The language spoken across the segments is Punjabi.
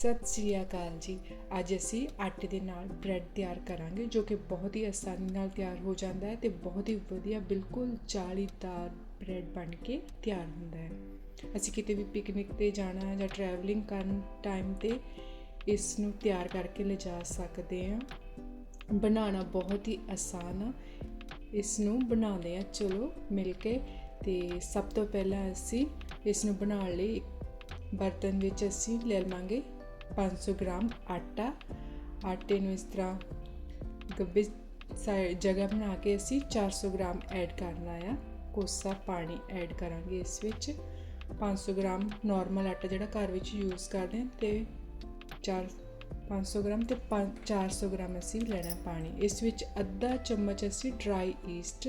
ਸਤਿ ਸ੍ਰੀ ਅਕਾਲ ਜੀ। ਅੱਜ ਅਸੀਂ ਆਟੇ ਦੇ ਨਾਲ ਬ੍ਰੈਡ ਤਿਆਰ ਕਰਾਂਗੇ, ਜੋ ਕਿ ਬਹੁਤ ਹੀ ਆਸਾਨੀ ਨਾਲ ਤਿਆਰ ਹੋ ਜਾਂਦਾ ਹੈ ਤੇ ਬਹੁਤ ਹੀ ਵਧੀਆ, ਬਿਲਕੁਲ ਜਾਲੀਦਾਰ ਬ੍ਰੈਡ ਬਣ ਕੇ ਤਿਆਰ ਹੁੰਦਾ ਹੈ। ਅਸੀਂ ਕਿਤੇ ਵੀ ਪਿਕਨਿਕ ਤੇ ਜਾਣਾ ਜਾਂ ਟਰੈਵਲਿੰਗ ਕਰਨ ਟਾਈਮ ਤੇ ਇਸ ਨੂੰ ਤਿਆਰ ਕਰਕੇ ਲਿਜਾ ਸਕਦੇ ਹਾਂ। ਬਣਾਉਣਾ ਬਹੁਤ ਹੀ ਆਸਾਨ ਆ। ਇਸ ਨੂੰ ਬਣਾਉਂਦੇ ਆ ਚਲੋ ਮਿਲ ਕੇ। ਤੇ ਸਭ ਤੋਂ ਪਹਿਲਾਂ ਅਸੀਂ ਇਸ ਨੂੰ ਬਣਾਉਣ ਲਈ ਬਰਤਨ ਵਿੱਚ ਅਸੀਂ ਲੈ ਲਵਾਂਗੇ 500 ਗ੍ਰਾਮ ਆਟਾ। ਆਟੇ ਨੂੰ ਇਸ ਤਰ੍ਹਾਂ ਗੱਬੇ ਸਾਈ ਜਗ੍ਹਾ ਬਣਾ ਕੇ ਅਸੀਂ 400 ਗ੍ਰਾਮ ਐਡ ਕਰਨਾ ਆ। ਕੋਸਾ ਪਾਣੀ ਐਡ ਕਰਾਂਗੇ ਇਸ ਵਿੱਚ। 500 ਗ੍ਰਾਮ ਨਾਰਮਲ ਆਟਾ ਜਿਹੜਾ ਘਰ ਵਿੱਚ ਯੂਜ਼ ਕਰਦੇ ਹਾਂ ਤੇ 4 500 ਗ੍ਰਾਮ ਤੇ 400 ਗ੍ਰਾਮ ਅਸੀਂ ਲੈਣਾ ਪਾਣੀ। ਇਸ ਵਿੱਚ ਅੱਧਾ ਚਮਚ ਅਸੀਂ ਡਰਾਈ ਈਸਟ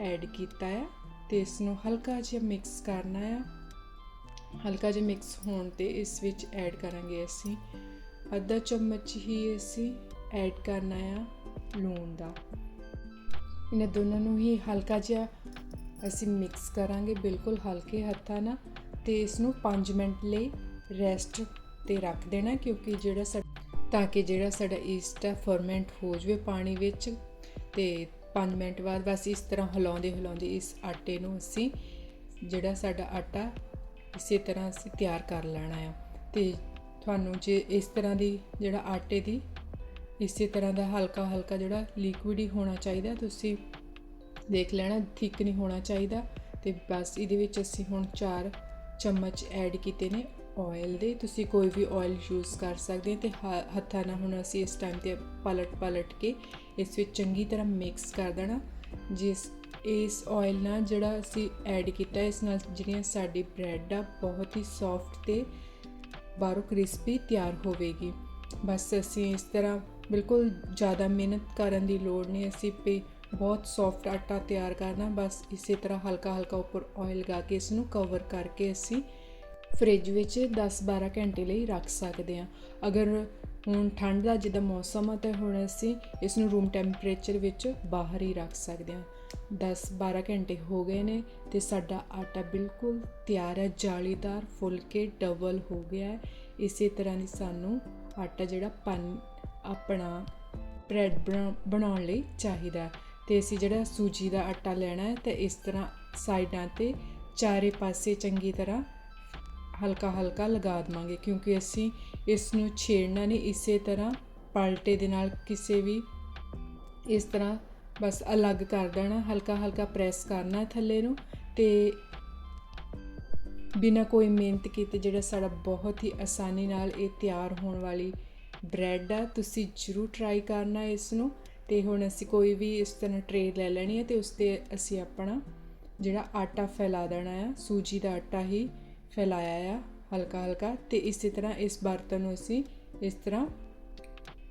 ਐਡ ਕੀਤਾ ਹੈ ਤੇ ਇਸ ਨੂੰ ਹਲਕਾ ਜਿਹਾ ਮਿਕਸ ਕਰਨਾ ਹੈ ਹਲਕਾ ਜਿਹਾ ਮਿਕਸ ਹੋਣ ਤੇ ਇਸ ਵਿੱਚ ਐਡ ਕਰਾਂਗੇ ਅਸੀਂ। ਅੱਧਾ ਚਮਚ ਹੀ ਅਸੀਂ ਐਡ ਕਰਨਾ ਆ ਲੂਣ ਦਾ। ਇਹਨਾਂ ਦੋਨਾਂ ਨੂੰ ਹੀ ਹਲਕਾ ਜਿਹਾ ਅਸੀਂ ਮਿਕਸ ਕਰਾਂਗੇ ਬਿਲਕੁਲ ਹਲਕੇ ਹੱਥਾਂ ਨਾਲ ਤੇ ਇਸ ਨੂੰ 5 ਮਿੰਟ ਲਈ ਰੈਸਟ ਤੇ ਰੱਖ ਦੇਣਾ ਕਿਉਂਕਿ ਜਿਹੜਾ ਸਾਡਾ ਤਾਂ ਕਿ ਜਿਹੜਾ ਸਾਡਾ ਈਸਟ ਹੈ ਫਰਮੈਂਟ ਹੋ ਜਾਵੇ ਪਾਣੀ ਵਿੱਚ ਤੇ 5 ਮਿੰਟ ਬਾਅਦ ਬਸ ਇਸ ਤਰ੍ਹਾਂ ਹਿਲਾਉਂਦੇ ਹਿਲਾਉਂਦੇ ਇਸ ਆਟੇ ਨੂੰ ਅਸੀਂ ਜਿਹੜਾ ਸਾਡਾ ਆਟਾ ਇਸੇ ਤਰ੍ਹਾਂ ਅਸੀਂ ਤਿਆਰ ਕਰ ਲੈਣਾ ਆ। ਤੇ ਤੁਹਾਨੂੰ ਜੇ ਇਸ ਤਰ੍ਹਾਂ ਦੀ ਜਿਹੜਾ ਆਟੇ ਦੀ ਇਸੇ ਤਰ੍ਹਾਂ ਦਾ ਹਲਕਾ ਹਲਕਾ ਜਿਹੜਾ ਲਿਕੁਇਡ ਹੀ ਹੋਣਾ ਚਾਹੀਦਾ, ਤੁਸੀਂ ਦੇਖ ਲੈਣਾ ਥਿਕ ਨਹੀਂ ਹੋਣਾ ਚਾਹੀਦਾ। ਤੇ ਬਸ ਇਹਦੇ ਵਿੱਚ ਅਸੀਂ ਹੁਣ 4 ਚਮਚ ਐਡ ਕੀਤੇ ਨੇ ਆਇਲ ਦੇ। ਤੁਸੀਂ ਕੋਈ ਵੀ ਆਇਲ ਯੂਜ਼ ਕਰ ਸਕਦੇ ਤੇ ਹੱਥਾਂ ਨਾਲ ਹੁਣ ਅਸੀਂ ਇਸ ਟਾਈਮ ਤੇ ਪਲਟ ਪਲਟ ਕੇ ਇਸ ਵਿੱਚ ਚੰਗੀ ਤਰ੍ਹਾਂ ਮਿਕਸ ਕਰ ਦੇਣਾ। ਜਿਸ ਇਸ ਆਇਲ ਨਾਲ ਜਿਹੜਾ ਅਸੀਂ ਐਡ ਕੀਤਾ, ਇਸ ਨਾਲ ਜਿਹੜੀਆਂ ਸਾਡੀ ਬ੍ਰੈਡ ਆ, ਬਹੁਤ ਹੀ ਸੌਫਟ ਤੇ ਬਾਹਰੋਂ ਕ੍ਰਿਸਪੀ ਤਿਆਰ ਹੋਵੇਗੀ। ਬਸ ਅਸੀਂ ਇਸ ਤਰ੍ਹਾਂ ਬਿਲਕੁਲ ਜ਼ਿਆਦਾ ਮਿਹਨਤ ਕਰਨ ਦੀ ਲੋੜ ਨਹੀਂ, ਅਸੀਂ ਪੇ ਬਹੁਤ ਸੌਫਟ ਆਟਾ ਤਿਆਰ ਕਰਨਾ, ਬਸ ਇਸੇ ਤਰ੍ਹਾਂ ਹਲਕਾ ਹਲਕਾ ਉੱਪਰ ਆਇਲ ਲਗਾ ਕੇ ਇਸ ਨੂੰ ਕਵਰ ਕਰਕੇ ਅਸੀਂ ਫ੍ਰਿਜ ਵਿੱਚ 10-12 ਘੰਟੇ ਲਈ ਰੱਖ ਸਕਦੇ ਹਾਂ। ਅਗਰ ਹੁਣ ਠੰਡ ਦਾ ਜਿੱਦਾਂ ਮੌਸਮ ਆ, ਤਾਂ ਹੁਣ ਅਸੀਂ ਇਸ ਨੂੰ ਰੂਮ ਟੈਂਪਰੇਚਰ ਵਿੱਚ ਬਾਹਰ ਹੀ ਰੱਖ ਸਕਦੇ ਹਾਂ। 10-12 ਘੰਟੇ ਹੋ ਗਏ ਨੇ ਤੇ ਸਾਡਾ ਆਟਾ ਬਿਲਕੁਲ ਤਿਆਰ ਹੈ, ਜਾਲੀਦਾਰ, ਫੁੱਲ ਕੇ ਡਬਲ ਹੋ ਗਿਆ ਹੈ। ਇਸੇ ਤਰ੍ਹਾਂ ਦੀ ਸਾਨੂੰ ਆਟਾ ਜਿਹੜਾ ਪਨ, ਆਪਣਾ ਬ੍ਰੈਡ ਬਣਾਉਣ ਲਈ ਚਾਹੀਦਾ ਤੇ ਅਸੀਂ ਜਿਹੜਾ ਸੂਜੀ ਦਾ ਆਟਾ ਲੈਣਾ ਹੈ ਤੇ ਇਸ ਤਰ੍ਹਾਂ ਸਾਈਡਾਂ ਤੇ ਚਾਰੇ ਪਾਸੇ ਚੰਗੀ ਤਰ੍ਹਾਂ ਹਲਕਾ ਹਲਕਾ ਲਗਾ ਦਵਾਂਗੇ ਕਿਉਂਕਿ ਅਸੀਂ ਇਸ ਨੂੰ ਛੇੜਨਾ ਨਹੀਂ, ਇਸੇ ਤਰ੍ਹਾਂ ਪਲਟੇ ਦੇ ਨਾਲ ਕਿਸੇ ਵੀ ਇਸ ਤਰ੍ਹਾਂ ਬਸ ਅਲੱਗ ਕਰ ਦੇਣਾ, ਹਲਕਾ ਹਲਕਾ ਪ੍ਰੈਸ ਕਰਨਾ ਥੱਲੇ ਨੂੰ ਤੇ ਬਿਨਾ ਕੋਈ ਮਿਹਨਤ ਕੀਤੇ ਜਿਹੜਾ ਸਾਡਾ ਬਹੁਤ ਹੀ ਆਸਾਨੀ ਨਾਲ ਇਹ ਤਿਆਰ ਹੋਣ ਵਾਲੀ ਬ੍ਰੈਡ ਆ, ਤੁਸੀਂ ਜ਼ਰੂਰ ਟਰਾਈ ਕਰਨਾ ਇਸ ਨੂੰ ਤੇ ਹੁਣ ਅਸੀਂ ਕੋਈ ਵੀ ਇਸ ਤਰ੍ਹਾਂ ਟਰੇ ਲੈ ਲੈਣੀ ਹੈ ਤੇ ਉਸ ਤੇ ਅਸੀਂ ਆਪਣਾ ਜਿਹੜਾ ਆਟਾ ਫੈਲਾ ਦੇਣਾ ਆ, ਸੂਜੀ ਦਾ ਆਟਾ ਹੀ ਫੈਲਾਇਆ ਆ ਹਲਕਾ ਹਲਕਾ ਤੇ ਇਸੇ ਤਰ੍ਹਾਂ ਇਸ ਬਰਤਨ ਨੂੰ ਅਸੀਂ ਇਸ ਤਰ੍ਹਾਂ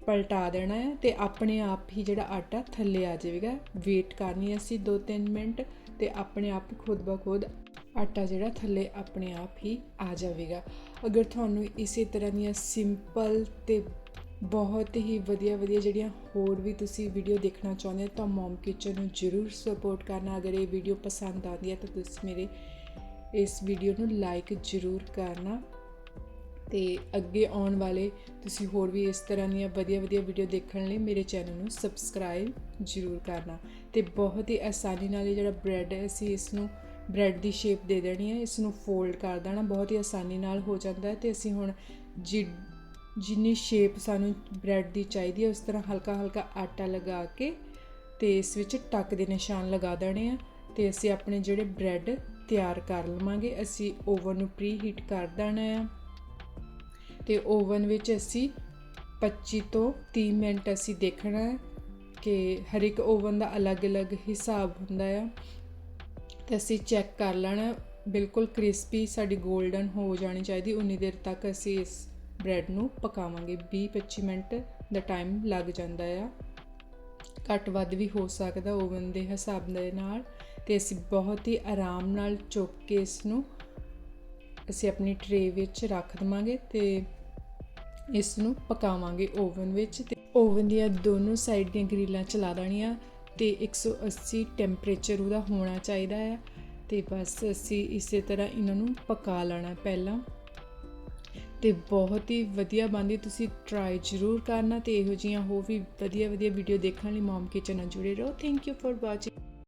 ਪਲਟਾ ਦੇਣਾ ਹੈ ਤੇ ਆਪਣੇ ਆਪ ਹੀ ਜਿਹੜਾ ਆਟਾ ਥੱਲੇ ਆ ਜਾਵੇਗਾ। ਵੇਟ ਕਰਨੀ ਅਸੀਂ 2-3 ਮਿੰਟ ਤੇ ਆਪਣੇ ਆਪ ਖੁਦ ਬਖੁਦ ਆਟਾ ਜਿਹੜਾ ਥੱਲੇ ਆਪਣੇ ਆਪ ਹੀ ਆ ਜਾਵੇਗਾ। ਅਗਰ ਤੁਹਾਨੂੰ ਇਸੇ ਤਰ੍ਹਾਂ ਦੀਆਂ ਸਿੰਪਲ ਤੇ ਬਹੁਤ ਹੀ ਵਧੀਆ ਵਧੀਆ ਜਿਹੜੀਆਂ ਹੋਰ ਵੀ ਤੁਸੀਂ ਵੀਡੀਓ ਦੇਖਣਾ ਚਾਹੁੰਦੇ ਹੋ ਤਾਂ ਮਮ ਕਿਚਨ ਨੂੰ ਜਰੂਰ ਸਪੋਰਟ ਕਰਨਾ। ਅਗਰ ਇਹ ਵੀਡੀਓ ਪਸੰਦ ਆਉਂਦੀ ਹੈ ਤਾਂ ਤੁਸੀਂ ਮੇਰੇ ਇਸ ਵੀਡੀਓ ਨੂੰ ਲਾਈਕ ਜਰੂਰ ਕਰਨਾ। ਤੇ ਅੱਗੇ ਆਉਣ ਵਾਲੇ ਤੁਸੀਂ ਹੋਰ ਵੀ ਇਸ ਤਰ੍ਹਾਂ ਦੀਆਂ ਵਧੀਆ ਵਧੀਆ ਵੀਡੀਓ ਦੇਖਣ ਲਈ ਮੇਰੇ ਚੈਨਲ ਨੂੰ ਸਬਸਕ੍ਰਾਈਬ ਜਰੂਰ ਕਰਨਾ ਤੇ ਬਹੁਤ ਹੀ ਆਸਾਨੀ ਨਾਲ ਇਹ ਜਿਹੜਾ ਬ੍ਰੈਡ ਹੈ, ਅਸੀਂ ਇਸ ਨੂੰ ਬ੍ਰੈਡ ਦੀ ਸ਼ੇਪ ਦੇ ਦੇਣੀ ਹੈ ਇਸ ਨੂੰ ਫੋਲਡ ਕਰ ਦੇਣਾ, ਬਹੁਤ ਹੀ ਆਸਾਨੀ ਨਾਲ ਹੋ ਜਾਂਦਾ ਹੈ ਤੇ ਅਸੀਂ ਹੁਣ ਜਿੰਨੀ ਸ਼ੇਪ ਸਾਨੂੰ ਬ੍ਰੈਡ ਦੀ ਚਾਹੀਦੀ ਹੈ, ਉਸ ਤਰ੍ਹਾਂ ਹਲਕਾ ਹਲਕਾ ਆਟਾ ਲਗਾ ਕੇ ਤੇ ਇਸ ਵਿੱਚ ਟੱਕ ਦੇ ਨਿਸ਼ਾਨ ਲਗਾ ਦੇਣੇ ਆ ਤੇ ਅਸੀਂ ਆਪਣੇ ਜਿਹੜੇ ਬ੍ਰੈਡ ਤਿਆਰ ਕਰ ਲਵਾਂਗੇ, ਅਸੀਂ ਓਵਨ ਨੂੰ ਪ੍ਰੀ ਹੀਟ ਕਰ ਦੇਣਾ ਆ। ਤੇ ਓਵਨ ਵਿੱਚ ਅਸੀਂ 25 ਤੋਂ 30 ਮਿੰਟ ਅਸੀਂ ਦੇਖਣਾ ਹੈ ਕਿ ਹਰ ਇੱਕ ਓਵਨ ਦਾ ਅਲੱਗ-ਅਲੱਗ ਹਿਸਾਬ ਹੁੰਦਾ ਆ। ਤੇ ਅਸੀਂ ਚੈੱਕ ਕਰ ਲੈਣਾ ਬਿਲਕੁਲ ਕ੍ਰਿਸਪੀ ਸਾਡੀ 골ਡਨ ਹੋ ਜਾਣੀ ਚਾਹੀਦੀ, ਉਨੀ ਦੇਰ ਤੱਕ ਅਸੀਂ ਇਸ ਬ੍ਰੈਡ ਨੂੰ ਪਕਾਵਾਂਗੇ। 20-25 ਮਿੰਟ ਦਾ ਟਾਈਮ ਲੱਗ ਜਾਂਦਾ ਆ। ਘੱਟ ਵੱਧ ਵੀ ਹੋ ਸਕਦਾ ਓਵਨ ਦੇ ਹਿਸਾਬ ਦੇ ਨਾਲ ਤੇ ਅਸੀਂ ਬਹੁਤ ਹੀ ਆਰਾਮ ਨਾਲ ਚੁੱਕ ਕੇ ਇਸ ਨੂੰ ਅਸੀਂ ਆਪਣੀ ਟਰੇ ਵਿੱਚ ਰੱਖ ਦਵਾਂਗੇ ਤੇ ਇਸ ਨੂੰ ਪਕਾਵਾਂਗੇ ਓਵਨ ਵਿੱਚ ਤੇ ਓਵਨ ਦੀਆਂ ਦੋਨੋਂ ਸਾਈਡ ਦੀਆਂ ਗ੍ਰਿਲਾਂ ਚਲਾ ਦੇਣੀਆਂ ਤੇ 180 ਟੈਂਪਰੇਚਰ ਉਹਦਾ ਹੋਣਾ ਚਾਹੀਦਾ ਹੈ ਤੇ ਬਸ ਅਸੀਂ ਇਸੇ ਤਰ੍ਹਾਂ ਇਹਨਾਂ ਨੂੰ ਪਕਾ ਲੈਣਾ ਪਹਿਲਾਂ। ਤੇ ਬਹੁਤ ਹੀ ਵਧੀਆ ਬਣਦੀ, ਤੁਸੀਂ ਟਰਾਈ ਜ਼ਰੂਰ ਕਰਨਾ ਤੇ ਇਹੋ ਜਿਹੀਆਂ ਹੋਰ ਵੀ ਵਧੀਆ ਵਧੀਆ ਵੀਡੀਓ ਦੇਖਣ ਲਈ ਮਮ ਕਿਚਨ ਨਾਲ ਜੁੜੇ ਰਹੋ। Thank you for watching